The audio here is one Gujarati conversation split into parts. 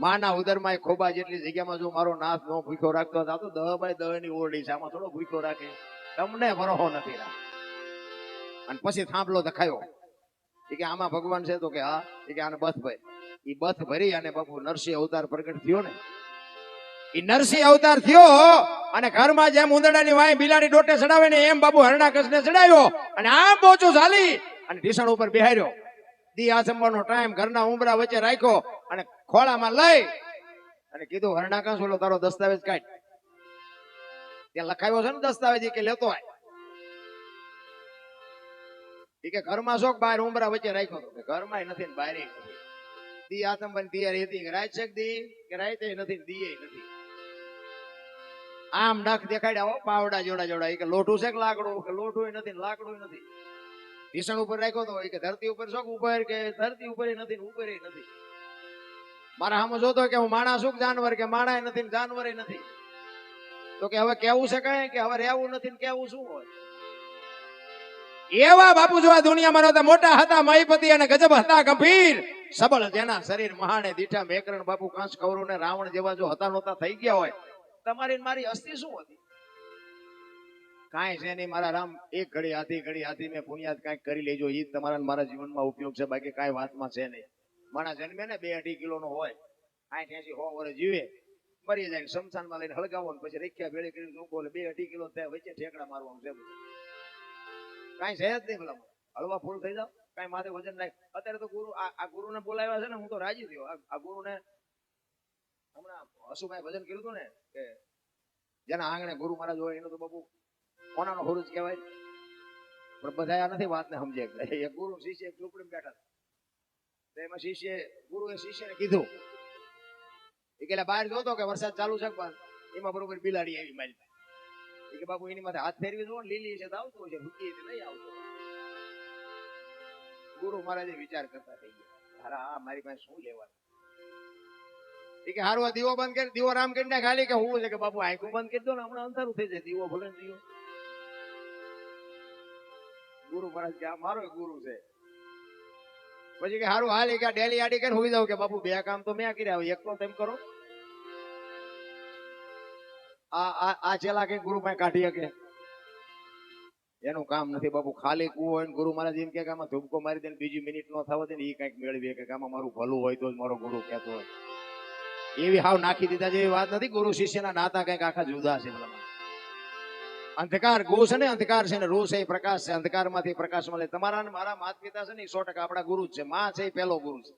માના ઉદરમાં ખોબા જેટલી જગ્યામાં જો મારો નાથ નો ભૂખ્યો રાખતો હતો તો દહ બાય દહની ઓરડી છે. આમાં થોડો ભૂખ્યો રાખે. તમને ભરોહો નથી રાખ અને પછી થાંભલો દખાયો. એ કે આમાં ભગવાન છે તો કે હા. એ કે આને બથ ભાઈ. એ બથ ભરી અને બાપુ નરસિંહ અવતાર પ્રગટ થયો ને. એ નરસિંહ અવતાર થયો અને ઘરમાં જેમ ઉંદરડાની વાય બિલાડી ડોટે ચડાવે ને એમ બાપુ હરણાકસને ચડાવ્યો. અને આમ પોચું ચાલી અને ઢીસણ ઉપર બિહાર્યો. દી આસમવાનો ટાઈમ ઘરના ઉંબરા વચ્ચે રાખ્યો. ખોળામાં લઈ અને કીધું હરણાકસ ઓલો તારો દસ્તાવેજ કાઢ. ત્યાં લખાયો છે ને દસ્તાવેજ કે લેતો આય. કે ઘરમાં શોખ, બહાર ઉંબરા વચ્ચે રાખ્યો હતો ઘરમાં નથી ને બહાર દી આસમવાની તૈયારી હતી કે રાય છે દી? કે રાતે નથી દીએ નથી. આમ નખ દેખાડ્યા પાવડા જોડા જોડા. કે લોઠું છે કે લાકડું? કે લોઠું નથી લાકડું નથી. ભીષણ ઉપર રાખ્યો તો ઈ કે ધરતી ઉપર શોખ, ઉપર કે ધરતી ઉપર નથી ઉપર નથી. મારા સામે જોતો કે હું માણા શું જાનવર કે માણા નથી ને જાનવર નથી. તો કે હવે કેવું છે કે હવે રહેવું નથી કેવું શું હોય? એવા બાપુ જો દુનિયામાં નહોતા. મોટા હતા મહીપતિ અને ગજબ હતા, ગંભીર. સબળ જેના શરીર મહાણે દીઠા મેકરણ બાપુ કાંસ કૌરવ ને રાવણ જેવા જો હતા નહોતા, થઈ ગયા હોય. તમારી મારી અસ્થિ શું હતી? કાંઈ છે નહીં, મારા રામ, એક ઘડી હાથી ઘડી હાથી મેં પુણ્યાત કાંઈક કરી લેજો. એ તમારા મારા જીવનમાં ઉપયોગ છે, બાકી કાંઈ વાતમાં છે નહીં. માણસ જન્મે ને બે અઢી કિલો નો હોય, આઠ એસી સો વર્ષ જીવે, મરી જાય ને શમશાનમાં લઈને હળગાવો ને પછી રેખ્યા ભેળી કરીને એટલે બે અઢી કિલો થાય, વચ્ચે ઠેકડા મારવાનું છે બધું. કાંઈ છે જ નહીં ભલા હળવા ફૂલ થઈ જાવ કાંઈ માથે વજન નાખ. અત્યારે તો ગુરુ, આ ગુરુને બોલાવ્યા છે ને, હું તો રાજી થયો. આ- ગુરુ ગુરુને હમણાં હસુભાઈ ભજન કર્યું હતું ને, કે જેના આંગણે ગુરુ મહારાજ હોય, એનું તો બાપુ કોનાનો હુરુજ કહેવાય. પણ બધા નથી વાતને સમજે. એક ગુરુ શિષ્ય એક ઝૂંપડીમાં બેઠા એમાં શિષ્ય ગુરુએ શિષ્યને કીધું. એ કે "લા, બહાર જોતો કે વરસાદ ચાલુ છે પણ એમાં બરોબર બિલાડી આવી મારી કે બાપુ એની માથે હાથ ફેરવી જુઓ લીલી છે તો આવતું છે રૂકી છે નહીં આવતું. ગુરુ મહારાજે વિચાર કરતા થઈ ગયા. હારા મારી પાસે શું લેવાનું? એ કે હારું દીવો બંધ કરી દીવો રામ કરીને ખાલી કે હું છે કે બાપુ આંખું બંધ કરી દો ને હમણાં અંધારું થઈ જાય દીવો ભલે દીવો. ગુરુ મહારાજ કે આ મારો ગુરુ છે. પછી કે સારું હાલ કે ડેલી આડી કરીને હોઈ જાવ કે, બાપુ, બે કામ તો મેં કર્યા, હવે એકલો તેમ કરો. આ આ ચેલા કે ગુરુ પાસે કાઢી શકે. એનું કામ નથી, બાપુ, ખાલી કુવો હોય ગુરુ મહારાજ એમ કે આમાં ધૂમકો મારી દે બીજી મિનિટ નો થવા દે ને એ કંઈક મેળવી કે આમાં મારું ભલું હોય તો જ મારો ગુરુ કહેતો હોય. એવી હાવ નાખી દીધા જેવી વાત નથી. ગુરુ શિષ્યના નાતા કંઈક આખા જુદા છે. અંધકાર છે ને, અંધકાર છે ને રોષ એ પ્રકાશ છે, અંધકારમાંથી પ્રકાશ મળે. તમારા મારા માત પિતા છે ને સો ટકા આપણા ગુરુ છે. માં છે એ પહેલો ગુરુ છે.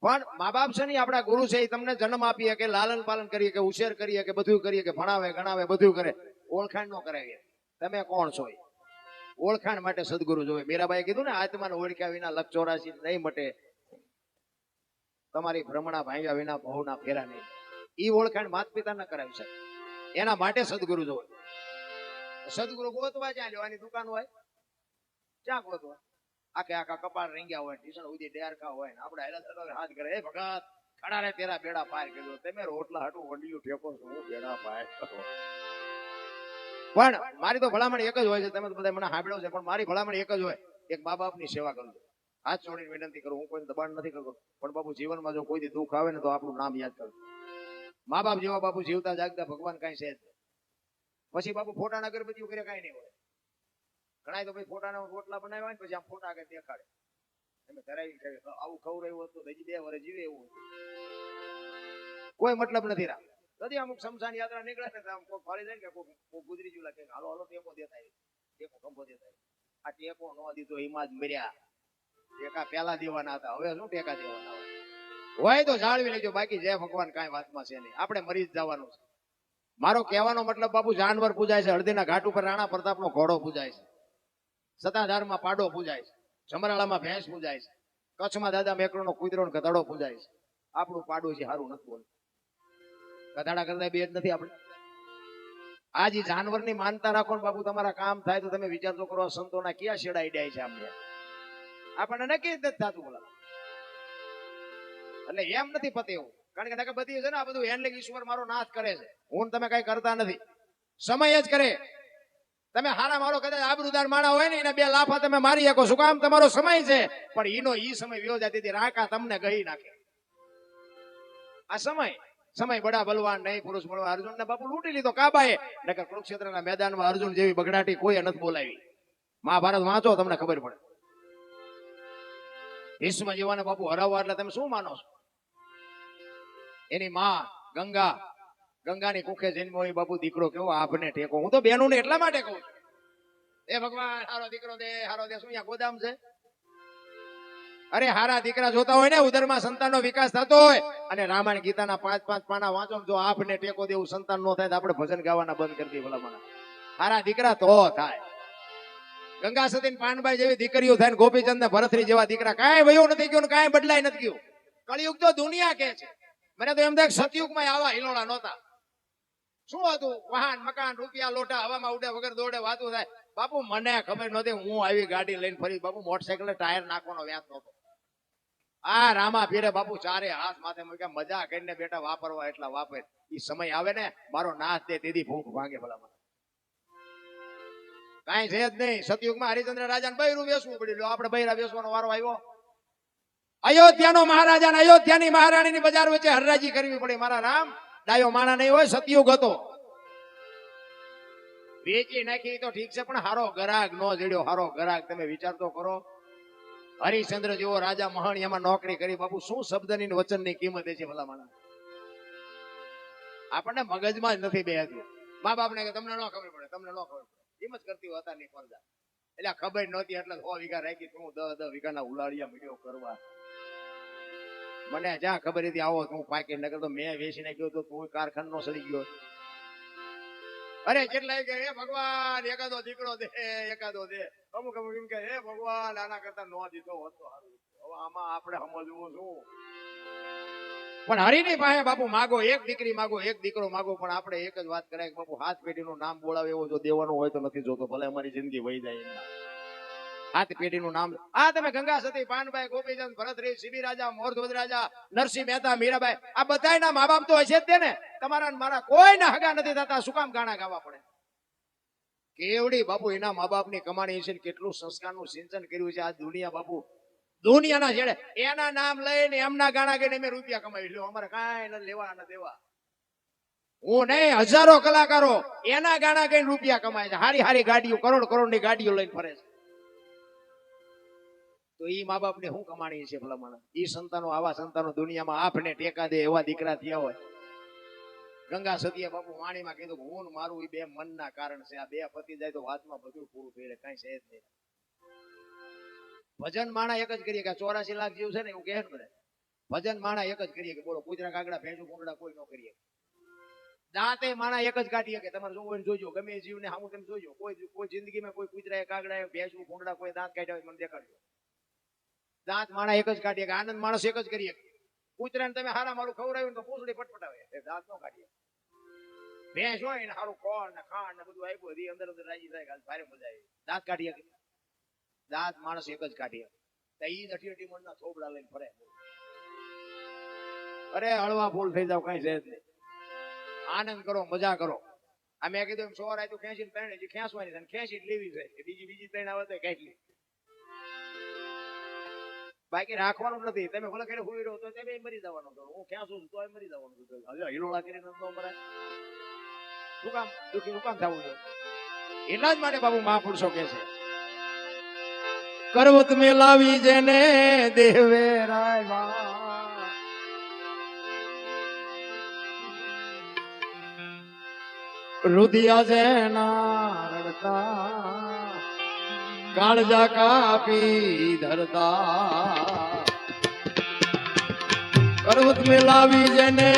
પણ મા બાપ છે ને આપણા ગુરુ છે, એ તમને જન્મ આપીએ કે લાલન પાલન કરીએ કે ઉછેર કરીએ કે બધું કરીએ કે ભણાવે, ગણાવે, બધું કરે. ઓળખાણ નો કરાવીએ તમે કોણ છો એ? ઓળખાણ માટે સદગુરુ જોવે. મીરાબાઈ કીધું ને, આત્માને ઓળખ્યા વિના લખ ચોરાશી નહીં મટે. તમારી ભ્રમણા ભાંગ્યા વિના બહુના ફેરા નહીં. એ ઓળખાણ માત પિતા ના કરાવી શકે. એના માટે સદગુરુ જોવે. સદગુરુ ગોતવા જ્યાં જવાની દુકાન હોય ક્યાં ગોતવા. આખે આખા કપાળ રીંગ્યા હોય ટીશન ઉદી ડેરકા હોય ને, આપણે હાથ કરે એ ભગત ખડા તેરા બેડા પાર કર્યો. તમે રોટલા હાટું વંડિયું ઠેકો છો બેડા પાર પણ મારી તો ભલામણ એક જ હોય છે, તમે તો બધા મને સાંભળ્યો છે, પણ મારી ભલામણ એક જ હોય, એક મા બાપની સેવા કરજો હાથ છોડીને વિનંતી કરું, હું કોઈ દબાણ નથી કરતો, પણ બાપુ જીવનમાં જો કોઈ દુઃખ આવે ને તો આપણું નામ યાદ કરજો. મા બાપ જેવા બાપુ જીવતા જાગતા ભગવાન કાંઈ છે જ. પછી બાપુ ફોટાના અગરબત્તીઓ કરે કાંઈ નહીં હોય. ઘણા તો ભાઈ ફોટાના રોટલા બનાવ્યા હોય ને પછી આમ ફોટા આગળ દેખાડે. એમ ધરાવી ખાય. આવું ખવડાવ્યું હતું હજી બે વર્ષ જીવે એવું કોઈ મતલબ નથી રાખ નથી અમુક શમશાન યાત્રા નીકળે ને આમ કોઈ ફરી જાય ને કોઈ ગુજરી જેવું લાગે હાલો હાલો, ટેકો દેતા. ટેકો કંભો દેતા. આ ટેકો ન દીધો એમાં જ મર્યા. ટેકા પેલા દેવાના હતા. હવે શું ટેકા દેવાના હોય તો જાળવી લેજો. બાકી જય ભગવાન, કાંઈ વાતમાં છે નહીં. આપણે મરી જ જવાનું છે. મારો કહેવાનો મતલબ, બાપુ, જાનવર પૂજાય છે હળદીના ઘાટ ઉપર રાણા પ્રતાપનો ઘોડો પૂજાય છે. સતાધારમાં પાડો પૂજાય છે. સમરાળામાં ભેંસ પૂજાય છે. કચ્છમાં દાદા મેકડોનો કૂતરો ગધાડો પૂજાય છે. આપણું પાડું છે સારું નથી બોલતું. ગધાડા કરતા બે જ નથી આપણે. આ જે જાનવરની માનતા રાખો ને બાપુ, તમારા કામ થાય તો તમે વિચાર તો કરો સંતોના ક્યાં શેડા જાય છે આમને આપણને જ નથી થતું બોલા એટલે એમ નથી પતે એવું. કારણ કે બધી છે ને આ બધું એટલે ઈશ્વર મારો નાશ કરે છે. હું તમે કઈ કરતા નથી. સમય જ કરે. તમે હારા મારો કદાચ આબરૂદાર માણા હોય ને, એને બે લાફા તમે મારી શકો. શું કામ? તમારો સમય છે. પણ એનો ઈ સમય વ્યો જાય તેથી રાકા તમને ગહી નાખે. આ સમય. સમય બડા બલવાન નહીં, પુરુષ મળવા અર્જુન ને બાપુ લૂંટી લીધો કાબાએ. નકર કુરુક્ષેત્રના મેદાનમાં અર્જુન જેવી બગડાટી કોઈ નથી બોલાવી. મહાભારત વાંચો, તમને ખબર પડે. ભીષ્મ જેવાને બાપુ હરાવવા એટલે તમે શું માનો છો? એની માં ગંગા, ગંગાની કુખે જન્મો એ બાપુ, દીકરો કેવો આપને ટેકો. હું તો બેનું ને એટલા માટે કહું એ ભગવાન, હારો દીકરો દે, હારો દે, શું ગોદામ છે? અરે હારા દીકરા જોતા હોય ને, ઉદરમાં સંતાનનો વિકાસ થતો હોય અને રામાયણ ગીતાના પાંચ પાંચ પાના વાંચો જો આપને ટેકો દેવું સંતાન નો થાય તો આપણે ભજન ગાવાના બંધ કરી દઈએ ભલામણ. હારા દીકરા તો થાય. ગંગા સતીન પાનભાઈ જેવી દીકરીઓ થાય ને ગોપીચંદ ભરતરી જેવા દીકરા કાંઈ વયું નથી ગયું કાંઈ બદલાય નથી ગયું. કળિયુગ તો દુનિયા કે છે. મને તો એમ થાય સતયુગમાં આવા હિલોળા નહોતા. શું હતું? વાહન, મકાન, રૂપિયા, લોટા, હવામાં ઉડે વગર દોડે વાતું થાય. બાપુ, મને ખબર નહોતી હું આવી ગાડી લઈને ફરી. બાપુ મોટરસાયકલ ટાયર નાખવાનો વ્યાસ નહોતો. આ રામા પીરે બાપુ ચારે હાથ માથે મૂક્યા. મજા કરીને બેટા વાપરવા એટલા વાપર. એ સમય આવે ને, મારો નાશ દે તેથી ભૂખ ભાંગે ભલા મને કાંઈ છે જ નહીં. સતયુગમાં હરિચંદ્ર રાજાને બૈરું વેસવું પડ્યું. આપણે બૈરા બેસવાનો વારો આવ્યો. અયોધ્યાનો મહારાજા અને અયોધ્યાની મહારાણીની બજાર વચ્ચે હરરાજી કરવી પડી. મારા રામ, ડાયો માણા નહીં હોય, સતયુગ હતો. વેચી નાખી તો ઠીક છે, પણ હારો ગરાગ નો જડ્યો. હારો ગરાગ તમે વિચાર તો કરો. હરિશ્ચંદ્ર જેવો રાજા મહાણિયામાં નોકરી કરી. બાપુ, શું શબ્દની ને વચનની કિંમત છે ભલા માણા આપણને મગજમાં જ નથી બેહતું મા બાપને કે તમને ન ખબર પડે, તમને ન ખબર પડે. એમ જ કરતી હતા ની ફરજા એટલે ખબર નહોતી, એટલે સો વીઘા રાખી શું દસ દસ વીઘાના ઉલાળિયા મીડિયો કરવા. મને જ્યાં ખબર હતી આવો તું પાકી નગર તો મેં વેચી નાખ્યો તો તું કારખાનો સડી ગયો. અરે કેટલા કે, હે ભગવાન, એકાદો દીકરો દે એકાદો દે. અમુક અમુક એમ કે, હે ભગવાન, આના કરતા નો દીધો હોત તો હવે આમાં આપણે સમજવું શું? પણ હરિની પાસે બાપુ માગો, એક દીકરી માગો, એક દીકરો માગો, પણ આપણે એક જ વાત કરાય કે બાપુ હાથ પેઢીનું નામ બોલાવે એવો જો દેવાનું હોય તો નથી જોતો, ભલે અમારી જિંદગી વહી જાય એમના હાથ પેઢીનું નામ આ તમે ગંગા સતી, પાનભાઈ ગોપીચંદ, ભરતરી, સીબી રાજા મોરધ્વજ રાજા, નરસિંહ મહેતા, મીરાબાઈ, આ બધાયના મા બાપ તો હશે જ તે ને. તમારા ને મારા કોઈના હગા નથી થતા, શું કામ ગાણા ગાવા પડે? કેવડી બાપુ એના મા બાપની કમાણી છે ને કેટલું સંસ્કારનું સિંચન કર્યું છે આ દુનિયા બાપુ. દુનિયાના છેડે એના નામ લઈને એમના ગાણા ગઈને મેં રૂપિયા કમાવી લ્યો. અમારે કાંઈ નથી લેવા નથી દેવા. હું નહીં, હજારો કલાકારો એના ગાણા ગઈને રૂપિયા કમાય છે. હારી હારી ગાડીઓ, કરોડ કરોડની ગાડીઓ લઈને ફરે છે. તો એ મા બાપ ને શું કમાણી છે ભલામણ? એ સંતાનો, આવા સંતાનો દુનિયામાં આપને ટેકા દે એવા દીકરા થયા હોય. ગંગા સતીએ બાપુ વાણીમાં કીધું હું મારું એ બે મનના કારણ છે. આ બે પતિ જાય તો વાતમાં બધું પૂરું થઈ રહે કઈ છે જ નહીં. ભજન માણા એક જ કરીએ કે ચોરાસી લાખ જેવું છે ને, એવું કહે બધા. ભજન માણા એક જ કરીએ કે, બોલો, કુતરા કાગડા, ભેંસું કુંડડા કોઈ ન કરીએ. દાંતે માણા એક જ કાઢીએ કે, તમારે જોવું હોય જોજો, ગમે જીવને હામું તેમ જોજો. કોઈ કોઈ જિંદગીમાં કોઈ કુતરા કાગડા ભેંસું કુંડડા કોઈ દાંત કાઢ્યા હોય મને દેખાડજો. દાંત માણા એક જ કાઢીએ આનંદ માણસ એક જ કરીએ. કૂતરાને તમે હારા મારું ખવડાવ્યું તો પૂછડી પટપટાવે દાંત નો કાઢીએ. ભેંસ હોય ને હારું ખોળ ને ખાંડ ને બધું આપ્યું હજી અંદર અંદર રાજી થાય ભારે મજા આવી. દાંત કાઢીએ દાંત માણસ એક જ કાઢીએ. તો ઈ અઠી અઠી મણના થોબડા લઈને ફરે. અરે હળવા ફૂલ થઈ જાવ, કઈ છે જ નહીં. આનંદ કરો, મજા કરો. અમે કીધું એમ સોર તો ખેંચીને પહેણે ખેંચવાની છે ખેંચી લેવી છે. બીજી બીજી ત્રણ આવે તો ખેંચી બાકી રાખવાનું નથી. તમે ભલે ઘરે હોઈ રહ્યો તો તમે મરી જવાનો છો હું ક્યાં છું તો મરી જવાનું છું. હવે હિલોળા કરીને તો મરાય. શું કામ? દુઃખી શું કામ થવું જોઈએ? એના જ માટે બાબુ મહાપુરુષો કે છે. કરવત મેલાવી જેને દેવે રાયવા. રુધિયા જેના રડતા કાળજા કાપી ધરતા. પર્વત મેલાવી જેને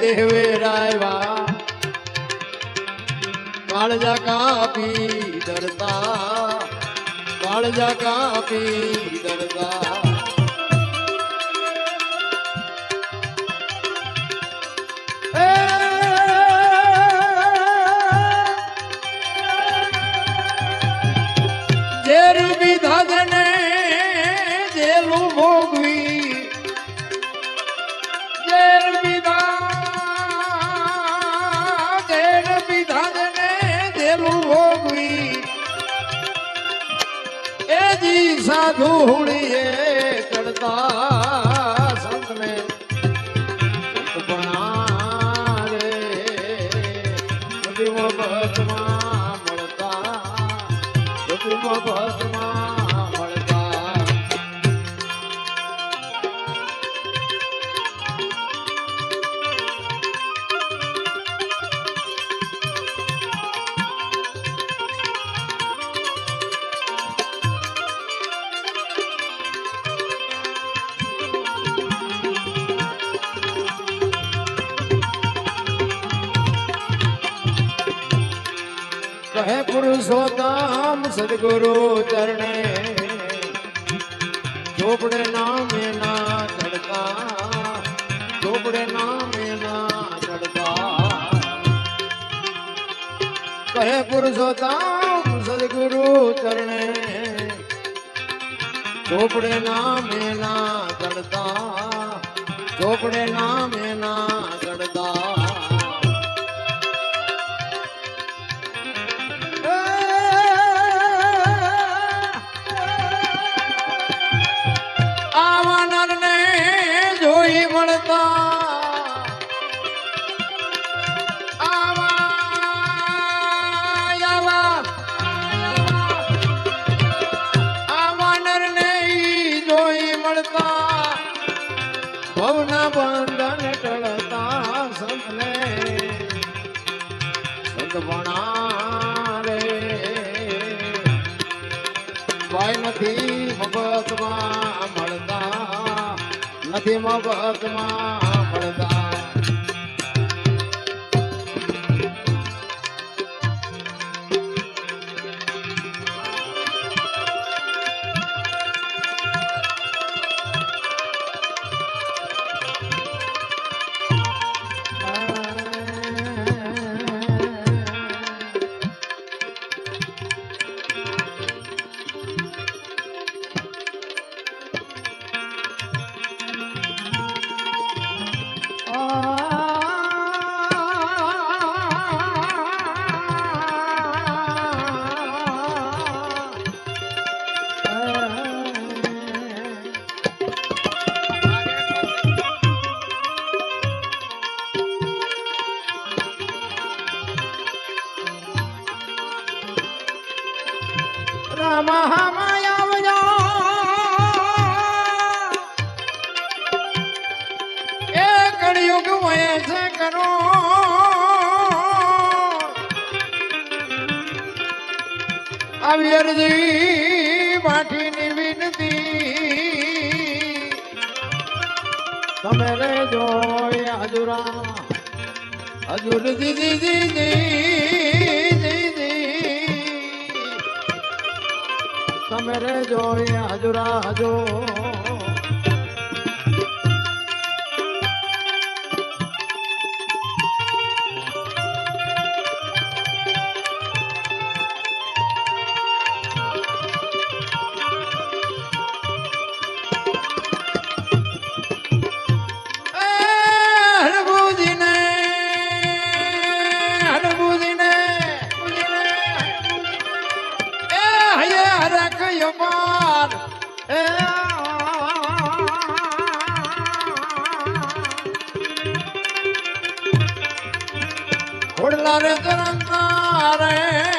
દેવે રાયવા. કાળજા કાપી ધરતા. કાળજા કાપી ધરતા. સાધુ હુણીએ ચડતા પુરુષોત્તમ સદગુરુ ચરણે. ચોપડે નામે ના ચડતા. ચોપડે નામે ના ચડતા. કહે પુરુષોત્તમ સદગુરુ ચરણે. ચોપડે નામે ના ચડતા. ચોપડે નામે ના સંત ભણા રે ભાઈ નથી મફતમાં મળતા નથી મફતમાં અરજી માઠીની વિનતી. તમે રે જોય હજુરા હજુર દીદી દીદી તમે રે હજુરા હજુરા ખોડલા રે તરંતા રે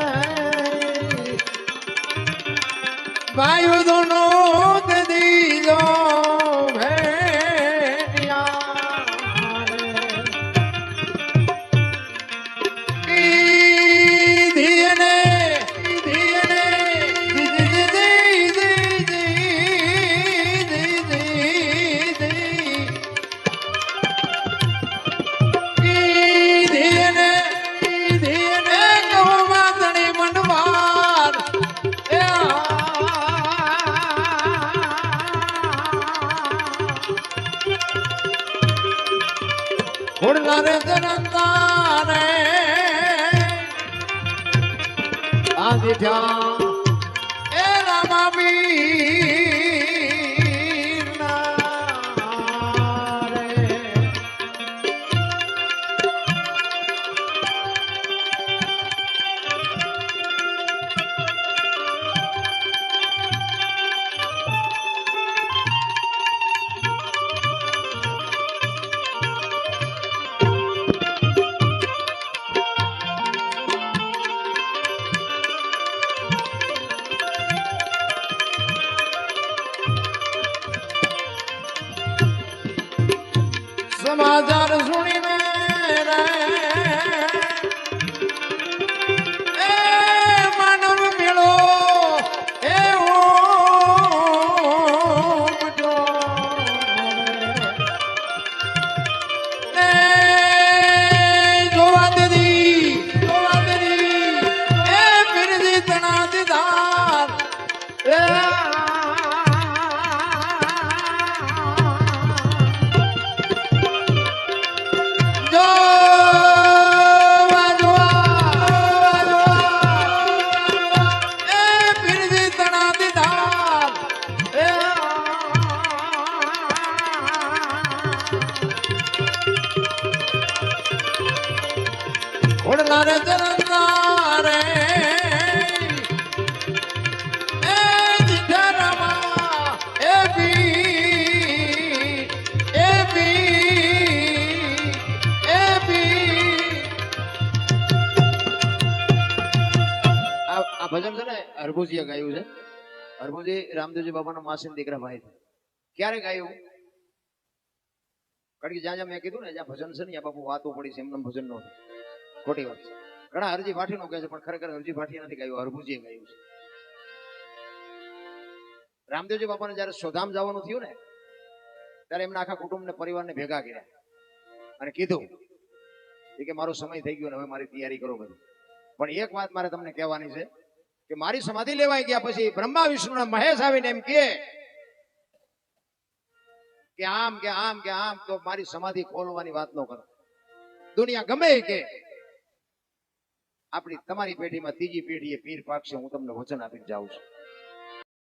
રે વાયુ દોનો તે દીજો ખોડલા ઘોડલા રે ચરણના રે એ જીઠારામા એ બી એ બી એ બી આ આ ભજન છે ને, હરભુજીએ ગાયું છે. હરભુજી રામદેવજી બાબાના માસીના દીકરા ભાઈ છે. ક્યારે ગાયું? કારણ કે જ્યાં જ્યાં મેં કીધું ને, જ્યાં ભજન છે ને, ત્યાં બાપુ વાતો પડી છે, એમને ભજન નો ખોટી વાત છે. ઘણા હરજી ભાટીનું કહે છે, પણ ખરેખર હરજી ભાઠી નથી ગાયું, હરભુજીએ ગાયું છે. રામદેવજી બાપાને જયારે સોધામ જવાનું થયું ને, ત્યારે એમના આખા કુટુંબને, પરિવારને ભેગા કર્યા. અને કીધું કે મારો સમય થઈ ગયો ને, હવે મારી તૈયારી કરો બધું. પણ એક વાત મારે તમને કહેવાની છે કે મારી સમાધિ લેવાઈ ગયા પછી બ્રહ્મા વિષ્ણુ મહેશ આવીને એમ કે આમ કે આમ કે આમ, તો મારી સમાધિ ખોલવાની વાત ન કરો. દુનિયા ગમે કે આપણી તમારી પેઢીમાં ત્રીજી પેઢીએ પીર પાકશે હું તમને વચન આપીને જાઉં છું.